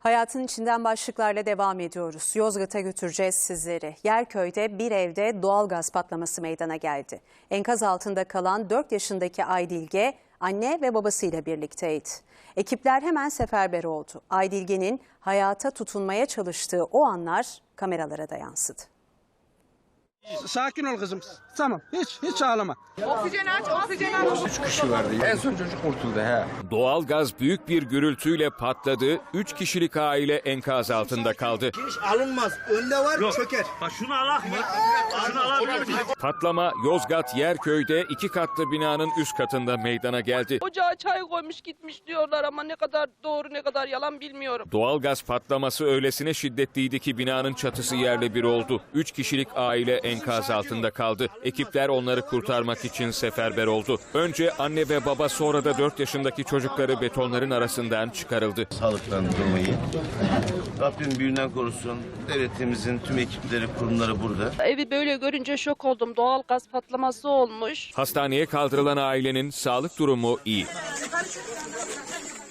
Hayatın içinden başlıklarla devam ediyoruz. Yozgat'a götüreceğiz sizleri. Yerköy'de bir evde doğal gaz patlaması meydana geldi. Enkaz altında kalan 4 yaşındaki Aydilge anne ve babasıyla birlikteydi. Ekipler hemen seferber oldu. Aydilge'nin hayata tutunmaya çalıştığı o anlar kameralara da yansıdı. Sakin ol kızım. Tamam. Hiç hiç ağlama. Oksijen aç, oksijen aç. kişi vardı. En son çocuk kurtuldu he. Doğalgaz büyük bir gürültüyle patladı. 3 kişilik aile enkaz altında kaldı. alınmaz. Önde var çöker. Bak şunu alak mı? Şunu alabilir miyiz? Patlama Yozgat Yerköy'de iki katlı binanın üst katında meydana geldi. Ocağa çay koymuş gitmiş diyorlar ama ne kadar doğru ne kadar yalan bilmiyorum. Doğalgaz patlaması öylesine şiddetliydi ki binanın çatısı yerle bir oldu. 3 kişilik aile enkaz altında kaldı. Ekipler onları kurtarmak için seferber oldu. Önce anne ve baba sonra da 4 yaşındaki çocukları betonların arasından çıkarıldı. İyi. Rabbim büyüğünden korusun. Devletimizin tüm ekipleri, kurumları burada. Evi böyle görünce şok oldum. Doğal gaz patlaması olmuş. Hastaneye kaldırılan ailenin sağlık durumu iyi.